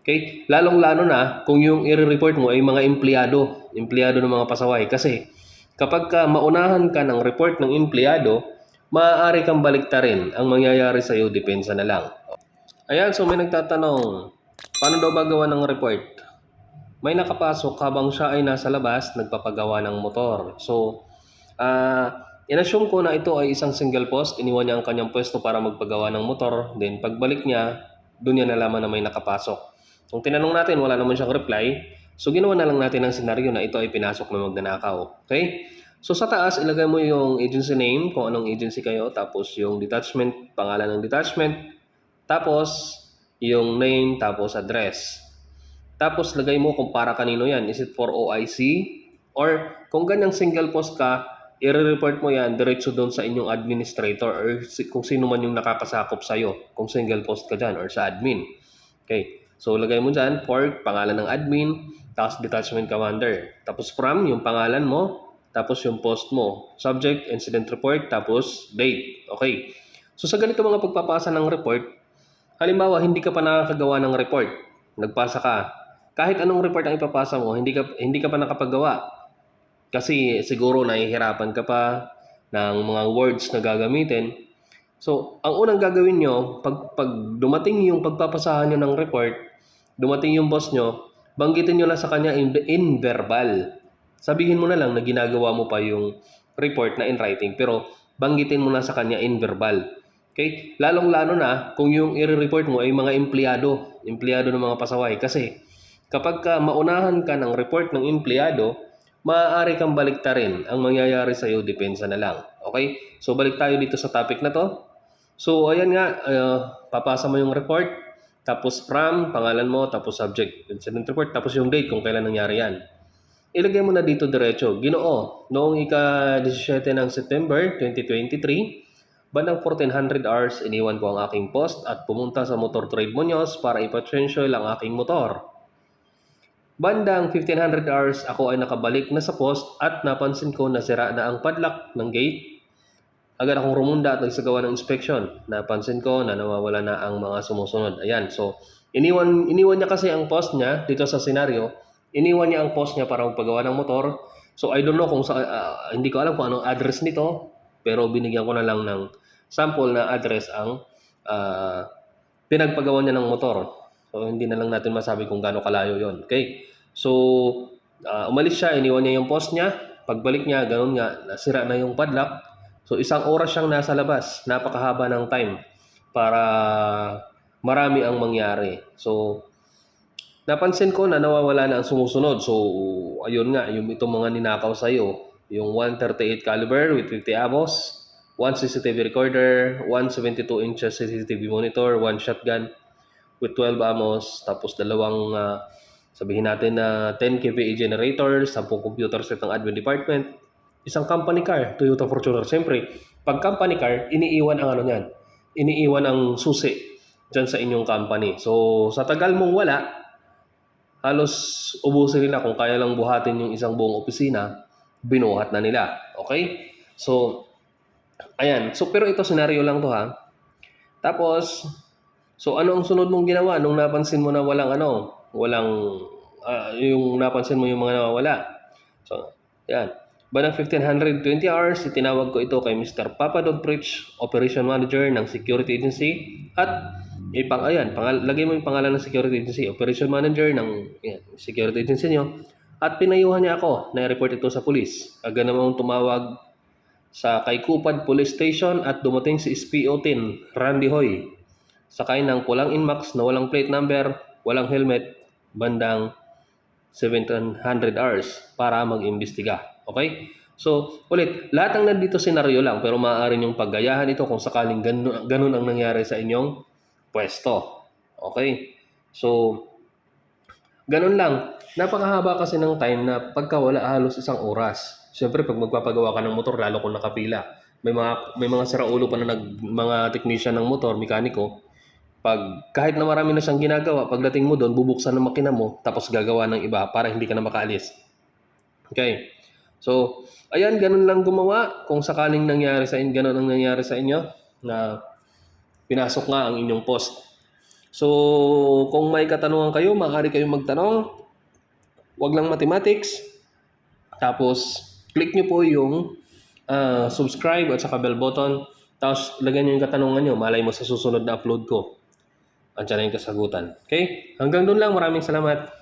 Okay? Lalong-lalo na kung yung i-report mo ay mga empleyado, empleyado ng mga pasaway. Kasi kapag ka maunahan ka ng report ng empleyado, maaari kang baliktarin. Ang mangyayari sa iyo, depensa na lang. Ayan, so may nagtatanong, paano daw ba gawa ng report? May nakapasok habang siya ay nasa labas, nagpapagawa ng motor. So, ah inassume ko na ito ay isang single post. Iniwan niya ang kanyang pwesto para magpagawa ng motor. Then, pagbalik niya, doon niya nalaman na may nakapasok. Kung tinanong natin, wala naman siyang reply. So, ginawa na lang natin ang senaryo na ito ay pinasok na magnanakaw. Okay? So, sa taas, ilagay mo yung agency name, kung anong agency kayo, tapos yung detachment, pangalan ng detachment, tapos yung name, tapos address. Tapos, lagay mo kung para kanino yan. Is it for OIC? Or kung ganyang single post ka, i-report mo yan diretso doon sa inyong administrator or kung sino man yung nakakasakop sa'yo. Kung single post ka dyan or sa admin. Okay. So, lagay mo dyan, for pangalan ng admin, tapos detachment commander. Tapos from, yung pangalan mo, tapos yung post mo. Subject, incident report, tapos date. Okay. So, sa ganito mga pagpapasa ng report, halimbawa, hindi ka pa nakakagawa ng report. Nagpasa ka. Kahit anong report ang ipapasa mo, hindi ka, hindi ka pa nakapagawa. Kasi siguro nahihirapan ka pa ng mga words na gagamitin. So, ang unang gagawin nyo, pag, pag dumating yung pagpapasahan nyo ng report, dumating yung boss nyo, banggitin nyo lang sa kanya in, in verbal. Sabihin mo na lang na ginagawa mo pa yung report na in writing, pero banggitin mo na sa kanya in verbal. Okay? Lalong-lalo na kung yung i-report mo ay mga empleyado, empleyado ng mga pasaway. Kasi kapag ka maunahan ka ng report ng empleyado, maaari kang baliktarin. Ang mangyayari sa iyo, depensa na lang. Okay? So, balik tayo dito sa topic na to. So, ayan nga, uh, papasa mo yung report, tapos from, pangalan mo, tapos subject, incident report, tapos yung date kung kailan nangyari yan. Ilagay mo na dito diretso. Ginoo, noong ika-17 ng September 2023, bandang 1400 hours, iniwan ko ang aking post at pumunta sa Motor Trade Muñoz para ipatrensyol ang aking motor. Bandang 1500 hours, ako ay nakabalik na sa post at napansin ko na sira na ang padlock ng gate. Agad akong rumunda at nagsagawa ng inspection. Napansin ko na nawawala na ang mga sumusunod. Ayan, so iniwan, iniwan niya kasi ang post niya dito sa senaryo. Iniwan niya ang post niya para magpagawa ng motor. So I don't know kung sa, ah, hindi ko alam kung anong address nito. Pero binigyan ko na lang ng sample na address ang ah, pinagpagawa niya ng motor. So hindi na lang natin masabi kung gaano kalayo yon. Okay? So ah, umalis siya, iniwan niya yung post niya. Pagbalik niya, ganun nga, nasira na yung padlock. So isang oras siyang nasa labas. Napakahaba ng time para marami ang mangyari. So napansin ko na nawawala na ang sumusunod. So ayun nga, yung itong mga ninakaw sa iyo, yung 138 caliber with 50 amos, one CCTV recorder, one 72 inches CCTV monitor, one shotgun with 12 amos, tapos dalawang ah, sabihin natin na 10 kVA generator, 10 computer set ng admin department, isang company car, Toyota Fortuner. Siyempre, pag company car, iniiwan ang ano niyan, iniiwan ang susi dyan sa inyong company. So, sa tagal mong wala, halos ubusin nila kung kaya lang buhatin yung isang buong opisina, binuhat na nila. Okay? So, ayan. So, pero ito, senaryo lang to ha. Tapos, so ano ang sunod mong ginawa nung napansin mo na walang ano, walang, ah, yung napansin mo yung mga nawawala. So, ayan. Bandang 1520 hours, itinawag ko ito kay Mr. Papa Dogpritch, Operation Manager ng Security Agency at ipang ayan, pangal, lagay mo yung pangalan ng Security Agency, Operation Manager ng ayan, Security Agency nyo at pinayuhan niya ako na report ito sa pulis. Aga namang tumawag sa kay Kupad Police Station at dumating si SPO-10, Randy Hoy. Sakay ng pulang Inmax na walang plate number, walang helmet, bandang 700 hours para mag-imbestiga. Okay? So, ulit, lahat ng nandito senaryo lang pero maaari niyong paggayahan ito kung sakaling ganun, ganun ang nangyari sa inyong pwesto. Okay? So, ganun lang. Napakahaba kasi ng time na pagka wala halos isang oras. Siyempre, pag magpapagawa ka ng motor, lalo kung nakapila. May mga, may mga siraulo pa na nag, mga technician ng motor, mekaniko, pag kahit na marami na siyang ginagawa, pagdating mo doon, bubuksan ng makina mo, tapos gagawa ng iba para hindi ka na makaalis. Okay. So, ayan, ganun lang gumawa. Kung sakaling nangyari sa inyo, ganun ang nangyari sa inyo, na pinasok nga ang inyong post. So, kung may katanungan kayo, maaari kayong magtanong. Huwag lang mathematics. Tapos, click nyo po yung ah, subscribe at saka bell button. Tapos, lagyan nyo yung katanungan nyo. Malay mo sa susunod na upload ko. Andiyan na yung kasagutan. Okay? Hanggang doon lang. Maraming salamat.